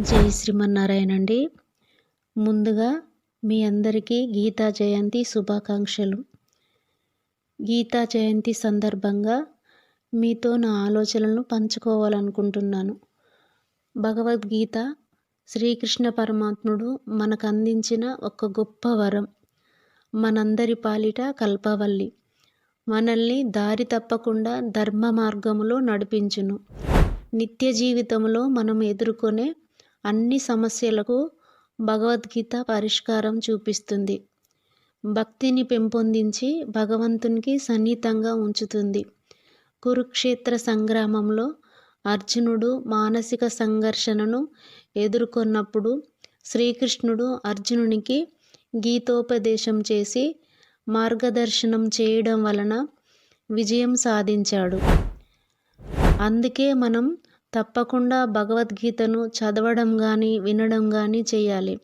జై శ్రీమన్నారాయణ అండి. ముందుగా మీ అందరికీ గీతా జయంతి శుభాకాంక్షలు. గీతా జయంతి సందర్భంగా మీతో నా ఆలోచనలను పంచుకోవాలనుకుంటున్నాను. భగవద్గీత శ్రీకృష్ణ పరమాత్ముడు మనకు అందించిన ఒక గొప్ప వరం. మనందరి పాలిట కల్పవల్లి. మనల్ని దారి తప్పకుండా ధర్మ మార్గములో నడిపించును. నిత్య జీవితంలో మనం ఎదుర్కొనే అన్ని సమస్యలకు భగవద్గీత పరిష్కారం చూపిస్తుంది. భక్తిని పెంపొందించి భగవంతునికి సన్నిహితంగా ఉంచుతుంది. కురుక్షేత్ర సంగ్రామంలో అర్జునుడు మానసిక సంఘర్షణను ఎదుర్కొన్నప్పుడు శ్రీకృష్ణుడు అర్జునునికి గీతోపదేశం చేసి మార్గదర్శనం చేయడం వలన విజయం సాధించాడు. అందుకే మనం తప్పకుండా భగవద్గీతను చదవడం కానీ వినడం కానీ చేయాలి.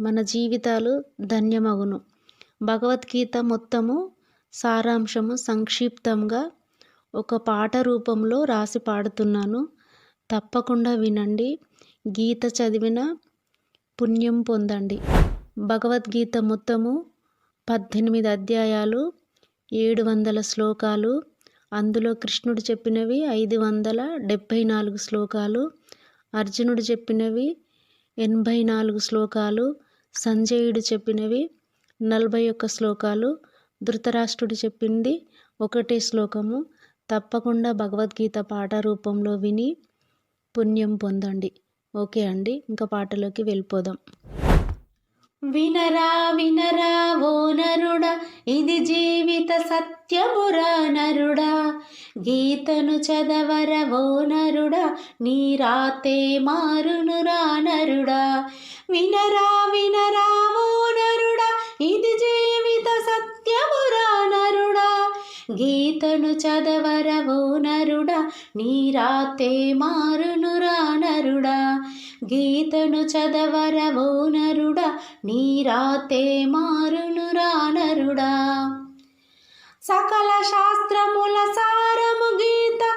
మన జీవితాలు ధన్యమగును. భగవద్గీత మొత్తము సారాంశము సంక్షిప్తంగా ఒక పాట రూపంలో రాసి పాడుతున్నాను. తప్పకుండా వినండి. గీత చదివిన పుణ్యం పొందండి. భగవద్గీత మొత్తము పద్దెనిమిది అధ్యాయాలు ఏడు వందల శ్లోకాలు అందులో కృష్ణుడు చెప్పినవి ఐదు వందల డెబ్భై నాలుగు శ్లోకాలు అర్జునుడు చెప్పినవి ఎనభై నాలుగు శ్లోకాలు సంజయుడు చెప్పినవి నలభై ఒక్క శ్లోకాలు ధృతరాష్ట్రుడు చెప్పింది ఒకటే శ్లోకము. తప్పకుండా భగవద్గీత పాట రూపంలో విని పుణ్యం పొందండి. ఓకే అండి ఇంకా పాటలోకి వెళ్ళిపోదాం. వినరా వినరా ఓ నరుడా ఇది జీవిత సత్యమురా నరుడా. గీతను చదవర ఓ నరుడా నీ రాతే మారునురా నరుడా. వినరా వినరా ఓ నరుడా ఇది జీవిత సత్యమురా నరుడా. గీతను చదవర ఓ నరుడా నీ రాతే మారునురా నరుడా. గీతను చదవరవో నరుడా నీరాతే మారునురా నరుడా. సకల శాస్త్రముల సారము గీత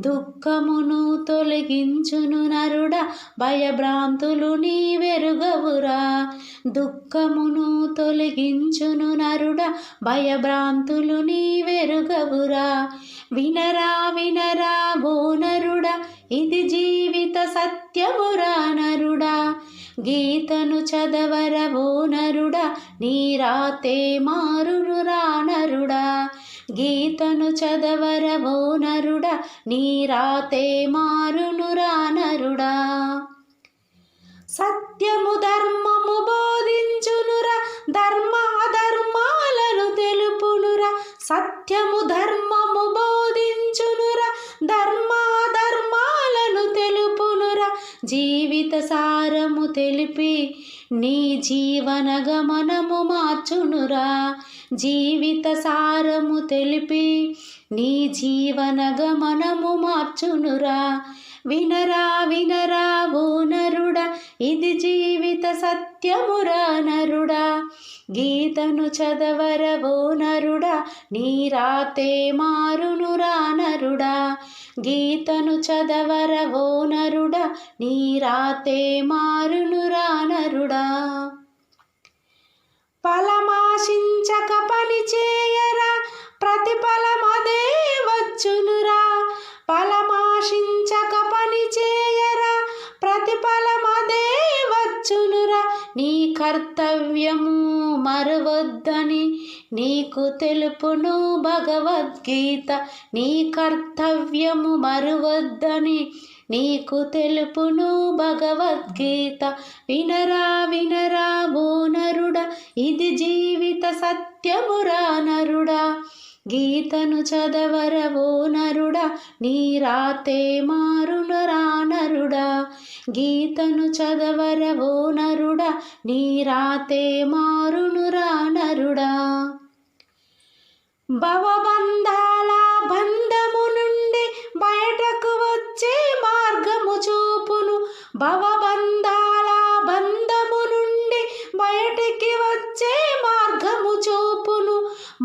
దుఃఖమును తొలగించును నరుడా భయభ్రాంతులు నీ వెరుగవురా. దుఃఖమును తొలగించును నరుడా భయభ్రాంతులు నీ వెరుగవురా. వినరా వినరా ఓ ఇది జీవిత సత్యమురా నరుడా. గీతను చదవర ఓ నరుడా నీ రాతే మారునురా నరుడా. గీతను చదవరవో నరుడా నీ రాతే మారునురా నరుడా. సత్యము ధర్మము బోధించునురా ధర్మ అధర్మాలను తెలుపునురా సత్యము ధర్మము బోధించునురా ధర్మ అధర్మాలను తెలుపునురా జీవిత సారము తెలిపి నీ జీవన గమనము మార్చునురా జీవిత సారము తెలిపి నీ జీవన గమనము మార్చునురా. వినరా వినరా ఓ నరుడా ఇది జీవిత సత్యమురా నరుడా. గీతను చదవర ఓ నరుడా నీ రాతే మారునురా నరుడా. గీతను చదవర ఓ నరుడా నీ రాతే మారునురా నరుడా. పలా కర్తవ్యము మరవద్దని నీకు తెలుపును భగవద్గీత. నీ కర్తవ్యము మరువద్దని నీకు తెలుపును భగవద్గీత. వినరా వినరా ఓ ఇది జీవిత సత్యమురా నరుడా. గీతను చదవర నరుడా నీ రాతే మారునరా నరుడా. గీతను చదవర నరుడా నీ రాతే మారునురా నరుడా. భవ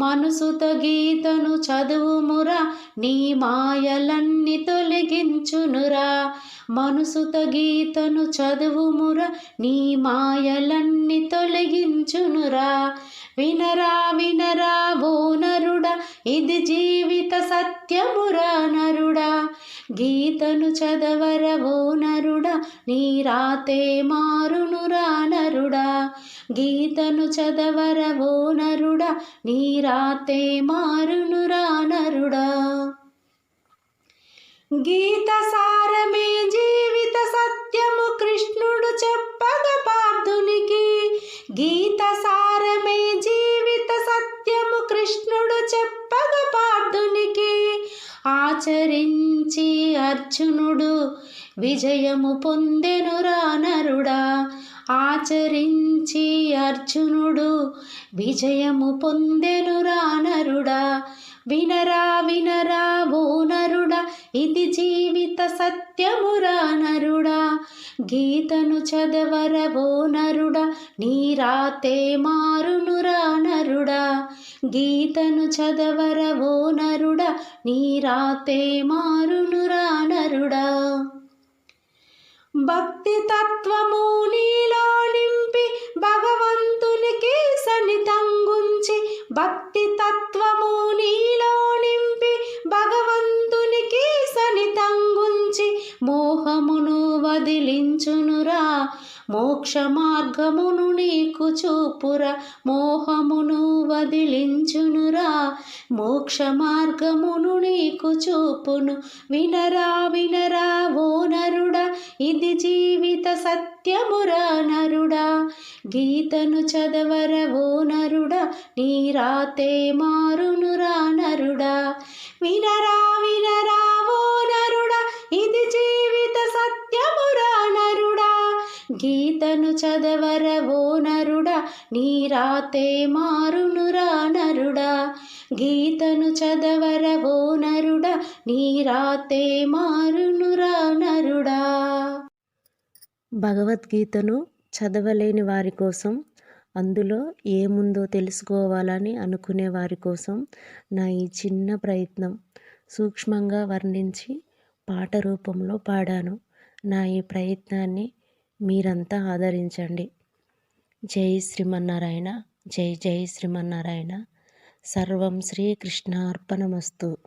మనసుత గీతను చదువుమురా నీ మాయలన్నీ తొలగించునురా. మనసుత గీతను చదువుమురా నీ మాయలన్నీ తొలగించునురా. వినరా వినరా ఓ నరుడా ఇది జీవిత సత్యమురా నరుడా. గీతను చదవర ఓ నరుడా నీ రాతే మారునురా నరుడా. గీతను చదవర ఓ నరుడా నీ రాతే మారునురా నరుడా. గీత సారమే జీవిత సత్యము కృష్ణుడు చెప్పగ పార్థునికి. గీత సారమే జీవిత సత్యము కృష్ణుడు చెప్పగ పార్థునికి. ఆచరించ అర్జునుడు విజయము పొందెనురా నరుడా ఆచరించి అర్జునుడు విజయము పొందెనురా నరుడా వినరా వినరా ఓ నరుడా ఇది జీవిత సత్యమురా నరుడా గీతను చదవర ఓ నరుడా నీరాతే మారును గీతను చదవర ఓ నరుడా? నీ రాతే మారునురా నరుడా? భక్తి తత్వము నీలో నింపి భగవంతునికి సన్నిధంగుంచి భక్తి తత్వము నీలో మోక్ష మార్గమును నీకు చూపురా మోహమును వదిలించునురా. మోక్ష మార్గమును నీకు చూపును వినరా వినరా ఓ నరుడా. ఇది జీవిత సత్యమురా నరుడా. గీతను చదవర ఓ నరుడా. నీ రాతే మారునురా నరుడా. వినరా వినరా గీతను చదవర నరుడా నీ రాతే మారునురా నరుడా. గీతను చదవర నరుడా నీ రాతే మారునురా నరుడా. భగవద్గీతను చదవలేని వారి కోసం అందులో ఏముందో తెలుసుకోవాలని అనుకునే వారి కోసం నా ఈ చిన్న ప్రయత్నం సూక్ష్మంగా వర్ణించి పాట రూపంలో పాడాను. నా ఈ ప్రయత్నాన్ని మీరంతా ఆదరించండి. జై శ్రీమన్నారాయణ జై జై శ్రీమన్నారాయణ. సర్వం శ్రీకృష్ణార్పణమస్తు.